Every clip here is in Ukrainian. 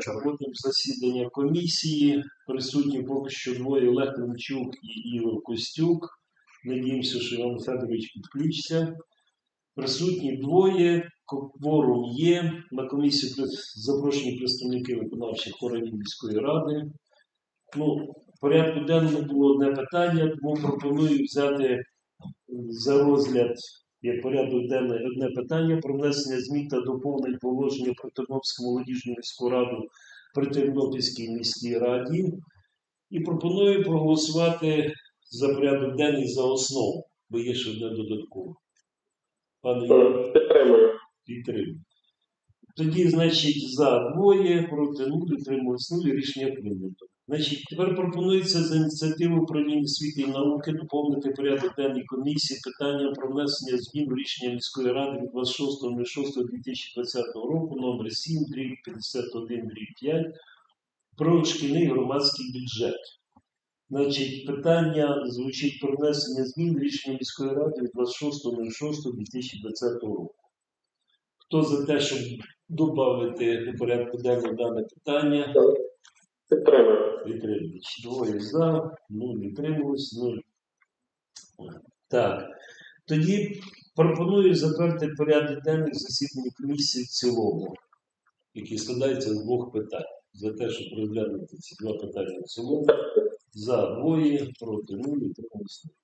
Проводимо засідання комісії. Присутні поки що двоє Олег Тимчук і Ігор Костюк. Надіємося, що Іван Федорович підключиться. Присутні двоє, кворум є. На комісію запрошені представники виконавчих органів міської ради. Ну, порядку денному було одне питання, тому пропоную взяти за розгляд як порядок денний одне питання про внесення змін та доповнень положення про Тернопільську молодіжну міську раду при Тернопільській міській раді. І пропоную проголосувати за порядок денний за основу, бо є ще одне додаткове. Пане Підтримую. підтримую. Тоді, значить, за двоє, проти нуль, утримались нуль, рішення прийнято. Значить, тепер пропонується за ініціативу управління освіти і науки доповнити порядок денний комісії питання про внесення змін рішення міської ради від 26.06.2020 року номер 7, дріб 51, дріб 5 про шкільний громадський бюджет. Значить, питання звучить про внесення змін рішення міської ради від 26.06.2020 року. Хто за те, щоб додати до порядку денного дане питання? Підтримую. Двоє за, нуль утрималось, нуль. Так. Тоді пропоную затвердити порядок денних засідання комісії в цілому, який складається з двох питань. За те, щоб розглянути ці два питання в цілому. За двоє, проти нуль, утрималось нуль.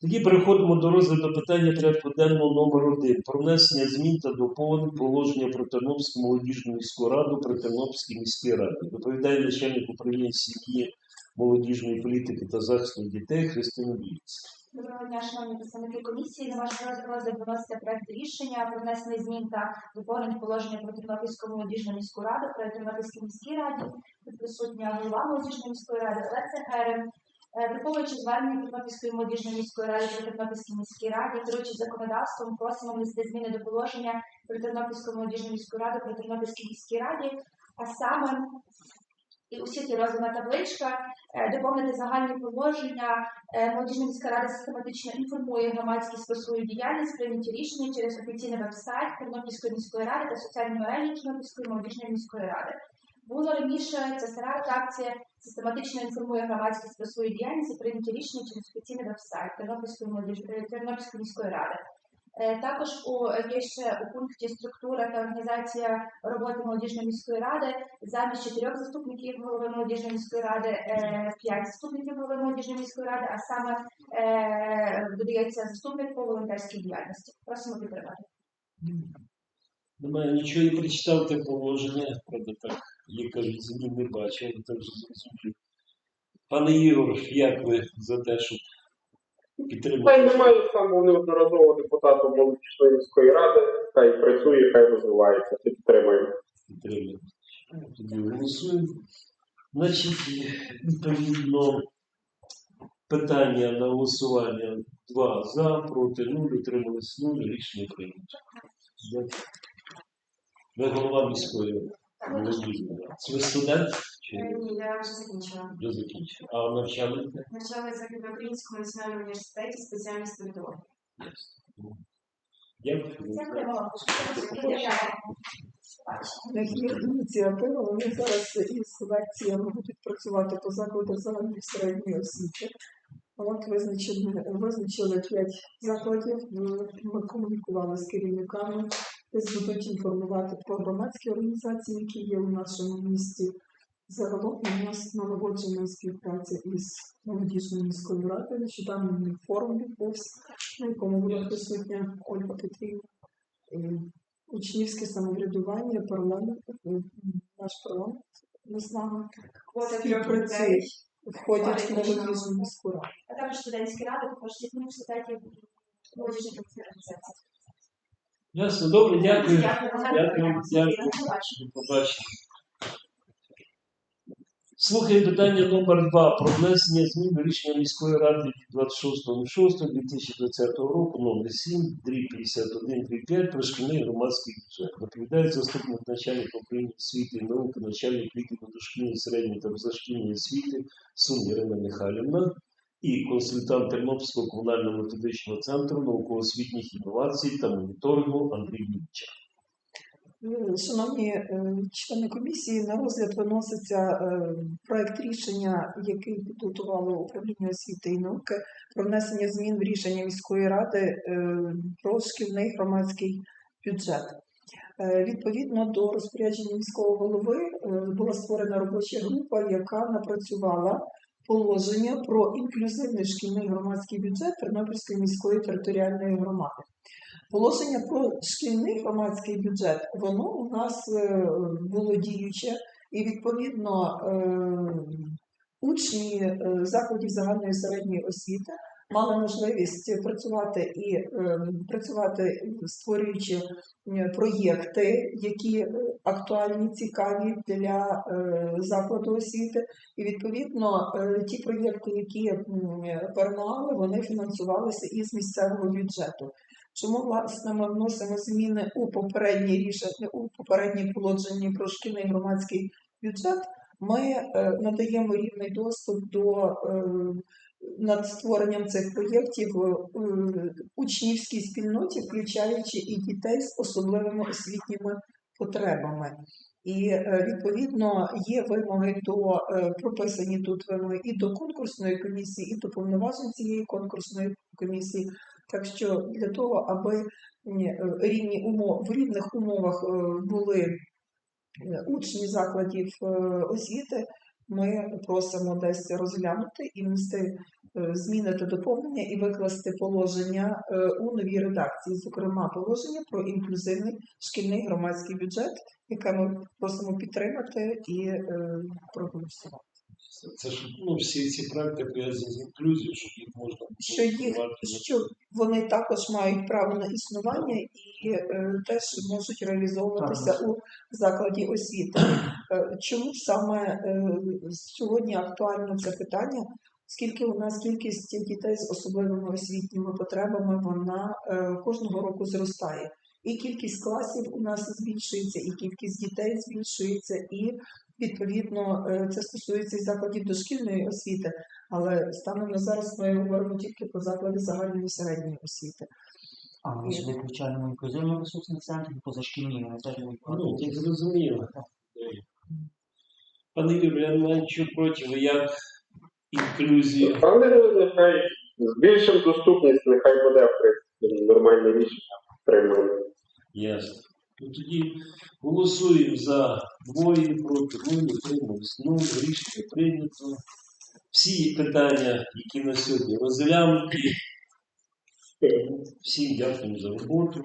Тоді переходимо до розгляду питання порядку денного номер 1 про внесення змін та доповнень положення про Тернопільську молодіжну міську раду при Тернопільській міській раді. Доповідає начальник управління сім'ї, молодіжної політики та захисту дітей Христина Біліцька. Доброго дня, шановні представники комісії. На ваш розгляд виноситься проект рішення про внесення змін та доповнень положення про Тернопільську молодіжну міську раду при Тернопільській міській раді. Тут присутня голова молодіжної міської ради Олеся Герем. Е, Враховуючи звернення Тернопільської молодіжної міської ради при Тернопільській міській раді, керуючи законодавством, просимо внести зміни до положення про Тернопільську молодіжну міську раду при Тернопільській міській раді, а саме і усі ті роздана табличка, е, доповнити загальні положення Е, Молодіжна міська рада систематично інформує громадськість про свою діяльність, прийняті рішення через офіційний веб-сайт Тернопільської міської ради та соціальні мережі Тернопільської молодіжної міської ради. Було раніше це стара редакція систематично інформує громадськість про свою діяльність і прийняті рішення через офіційний веб-сайт Тернопільської молодіжної Тернопільської міської ради. Е, Також у є ще у пункті структура та організація роботи молодіжної міської ради замість чотирьох заступників голови молодіжної міської ради е, п'ять заступників голови молодіжної міської ради, а саме е, додається заступник по волонтерській діяльності. Просимо підтримати. Немає нічого і прочитав те положення, правда так, кажуть, змін не бачив, але так вже зрозумів. Пане Ігор, як ви за те, щоб підтримати? Хай немає самого неодноразового депутата молодіжної міської ради, хай працює, хай розвивається. Підтримуємо. підтримати? Тоді голосуємо. Значить, відповідно, питання на голосування 2 за, проти 0, утримались 0, рішення прийнято. Дякую. Ви голова міської молодіжної. Це ви студент? Чи Ні, я вже закінчила. вже закінчили? А навчали де? В Західноукраїнському національному університеті спеціальність політології. Дякую. Ініціатива, вони зараз із лекціями будуть працювати по закладах загальної середньої освіти. От визначили, визначили п'ять закладів, ми комунікували з керівниками, десь будуть інформувати про громадські організації, які є у нашому місті. Загалом у нас налагоджена співпраця із молодіжною міською радою. Нещодавно форум відбувся, на якому була присутня Ольга Петрівна. Учнівське самоврядування, парламент, наш парламент не з нами співпрацює, входять в Входять в молодіжну міську раду. А також студентські ради, також всіх університетів молодіжних організацій. Ясно, добре, дякую. Дякую. Дякую, побачення. Слухаємо питання номер 2 про внесення змін до рішення міської ради від 26.06.2020 року номер 7, дріб 51, дріб 5 про шкільний громадський бюджет. Доповідає заступник начальника управління освіти і науки, начальник відділу дошкільної середньої та позашкільної освіти Сум Ірина Михайлівна і консультант Тернопільського комунального методичного центру науково-освітніх інновацій та моніторингу Андрій Лінча. Е, Шановні е, члени комісії, на розгляд виноситься е, проект рішення, який підготувало управління освіти і науки про внесення змін в рішення міської ради про шкільний громадський бюджет. Відповідно до розпорядження міського голови була створена робоча група, яка напрацювала положення про інклюзивний шкільний громадський бюджет Тернопільської міської територіальної громади. Положення про шкільний громадський бюджет, воно у нас е, було діюче, і відповідно е, учні е, закладів загальної середньої освіти мали можливість працювати і е, працювати, створюючи е, проєкти, які е, актуальні, цікаві для е, закладу освіти. І відповідно ті проєкти, які перемагали, вони фінансувалися із місцевого бюджету. Чому власне ми вносимо зміни у попередні рішення у попередні положення про шкільний громадський бюджет? Ми надаємо рівний доступ до е, над створенням цих проєктів е, учнівській спільноті, включаючи і дітей з особливими освітніми потребами. І е, відповідно є вимоги до е, прописані тут вимоги і до конкурсної комісії, і до повноважень цієї конкурсної комісії. Так що для того, аби е, рівні умов в рівних умовах е, були е, учні закладів е, освіти, ми просимо десь розглянути і внести е, зміни та доповнення і викласти положення е, у новій редакції, зокрема положення про інклюзивний шкільний громадський бюджет, яке ми просимо підтримати і е, проголосувати. Це ж ну, всі ці проекти пов'язані з інклюзією, щоб їх можна Що їх що вони також мають право на існування і е, теж можуть реалізовуватися у закладі освіти. Чому саме е, сьогодні актуально це питання? Оскільки у нас кількість дітей з особливими освітніми потребами вона е, кожного року зростає. І кількість класів у нас збільшується, і кількість дітей збільшується, і відповідно е, це стосується і закладів дошкільної освіти. Але станом на зараз ми говоримо тільки про заклади загальної середньої освіти. А ми ж виключаємо інклюзивний ресурсний центр і позашкільні, вони теж будуть Ну, це зрозуміло. Пане Юрію, я не маю нічого проти, як інклюзію. Але нехай збільшимо доступність, нехай буде в принципі нормальне рішення. Приймемо. Ясно. Ну тоді голосуємо за двоє проти двоє, утримались нуль, рішення прийнято. Всі питання, які на сьогодні розглянуті. Всім дякую за роботу.